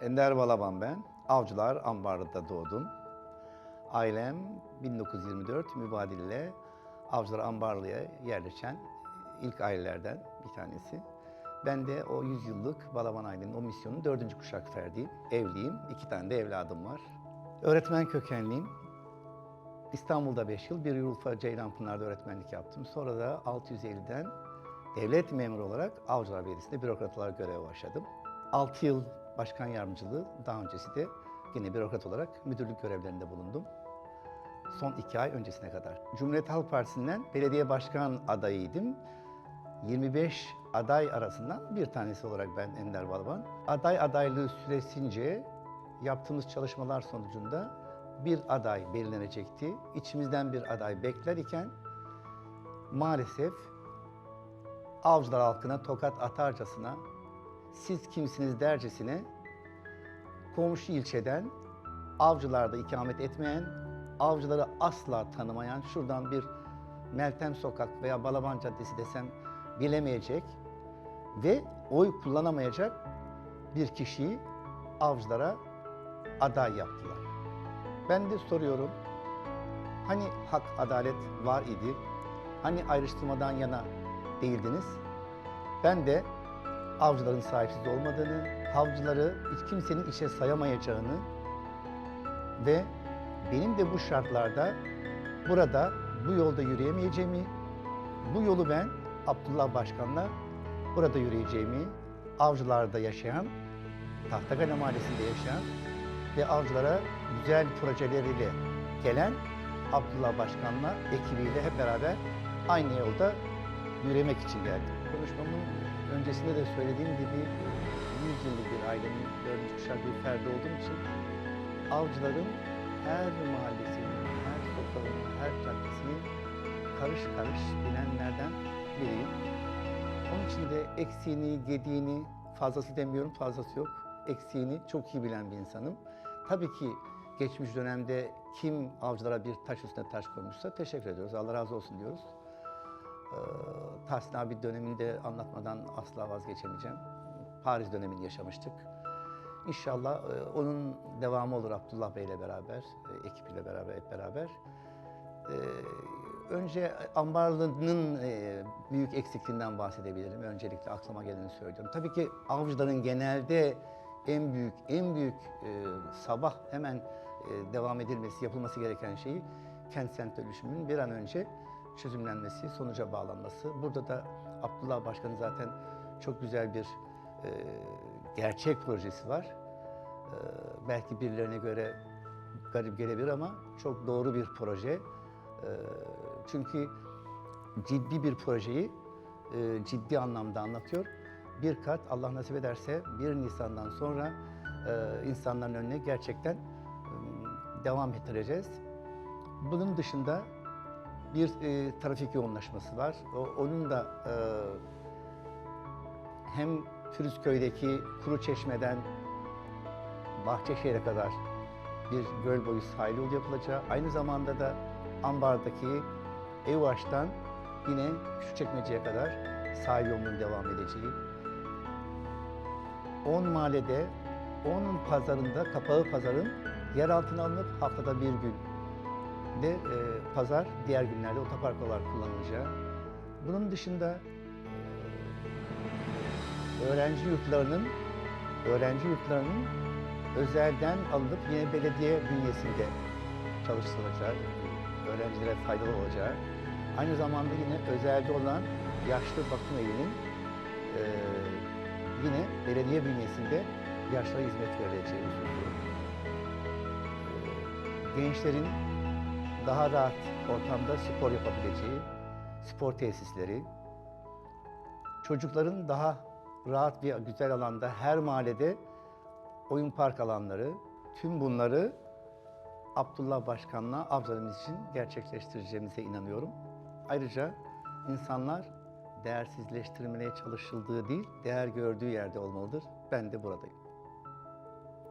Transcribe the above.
Ender Balaban ben. Avcılar Ambarlı'da doğdum. Ailem 1924 mübadille Avcılar Ambarlı'ya yerleşen ilk ailelerden bir tanesi. Ben de o 100 yıllık Balaban ailenin o misyonun dördüncü kuşak ferdiyim. Evliyim, iki tane de evladım var. Öğretmen kökenliyim. İstanbul'da 5 yıl, bir Urfa Ceylanpınar'da öğretmenlik yaptım. Sonra da 650'den devlet memuru olarak Avcılar Belediyesi'nde bürokrat olarak göreve başladım. 6 yıl başkan yardımcılığı, daha öncesi de yine bürokrat olarak müdürlük görevlerinde bulundum. Son iki ay öncesine kadar. Cumhuriyet Halk Partisi'nden belediye başkan adayıydım. 25 aday arasından bir tanesi olarak ben Ender Balaban. Aday adaylığı süresince yaptığımız çalışmalar sonucunda bir aday belirlenecekti. İçimizden bir aday bekler iken maalesef avcılar halkına tokat atarcasına siz kimsiniz dercesine komşu ilçeden avcılarda ikamet etmeyen, avcıları asla tanımayan, şuradan bir Meltem Sokak veya Balaban Caddesi desem bilemeyecek ve oy kullanamayacak bir kişiyi avcılara aday yaptılar. Ben de soruyorum, hani hak, adalet var idi, hani ayrıştırmadan yana değildiniz? Ben de avcıların sahipsiz olmadığını, avcıları hiç kimsenin işe sayamayacağını ve benim de bu şartlarda burada bu yolda yürüyemeyeceğimi, bu yolu ben Abdullah Başkan'la burada yürüyeceğimi, avcılarda yaşayan, Tahtakale Mahallesi'nde yaşayan ve avcılara güzel projeleriyle gelen Abdullah Başkan'la ekibiyle hep beraber aynı yolda yürümek için geldim. Konuşmamın öncesinde de söylediğim gibi 100 yıllık bir ailenin dördüncü kuşak bir ferdi olduğum için avcıların her mahallesini, her sokağını, her caddesini karış karış bilenlerden biriyim. Onun için de eksiğini, gediğini, fazlası demiyorum, fazlası yok. Eksiğini çok iyi bilen bir insanım. Tabii ki geçmiş dönemde kim avcılara bir taş üstüne taş koymuşsa teşekkür ediyoruz. Allah razı olsun diyoruz. Ee, Tahsin abi dönemini de anlatmadan asla vazgeçemeyeceğim. Paris dönemini yaşamıştık. İnşallah e, onun devamı olur Abdullah Bey ile beraber, e, ekibiyle beraber, hep beraber. E, önce Ambarlı'nın e, büyük eksikliğinden bahsedebilirim. Öncelikle aklıma geleni söylüyorum. Tabii ki avcıların genelde en büyük, en büyük e, sabah hemen e, devam edilmesi, yapılması gereken şeyi kentsel dönüşümün bir an önce çözümlenmesi, sonuca bağlanması. Burada da Abdullah Başkan'ın zaten çok güzel bir e, gerçek projesi var. E, belki birilerine göre garip gelebilir ama çok doğru bir proje. E, çünkü ciddi bir projeyi e, ciddi anlamda anlatıyor. Bir kat Allah nasip ederse 1 Nisan'dan sonra e, insanların önüne gerçekten e, devam ettireceğiz. Bunun dışında bir e, trafik yoğunlaşması var. O, onun da e, hem Pürüzköy'deki Kuru Çeşme'den Bahçeşehir'e kadar bir göl boyu sahil yolu yapılacağı, aynı zamanda da Ambar'daki Evaş'tan yine Küçükçekmece'ye kadar sahil yolunun devam edeceği, 10 mahallede, 10 pazarında, kapağı pazarın yer altına alınıp haftada bir gün de e, pazar diğer günlerde otopark olarak kullanılacağı. Bunun dışında e, öğrenci yurtlarının öğrenci yurtlarının özelden alınıp yine belediye bünyesinde çalıştırılacağı, öğrencilere faydalı olacağı. Aynı zamanda yine özelde olan yaşlı bakım evinin e, yine belediye bünyesinde yaşlara hizmet verileceği. E, gençlerin daha rahat ortamda spor yapabileceği spor tesisleri, çocukların daha rahat bir güzel alanda her mahallede oyun park alanları, tüm bunları Abdullah Başkan'la avcılarımız için gerçekleştireceğimize inanıyorum. Ayrıca insanlar değersizleştirilmeye çalışıldığı değil, değer gördüğü yerde olmalıdır. Ben de buradayım.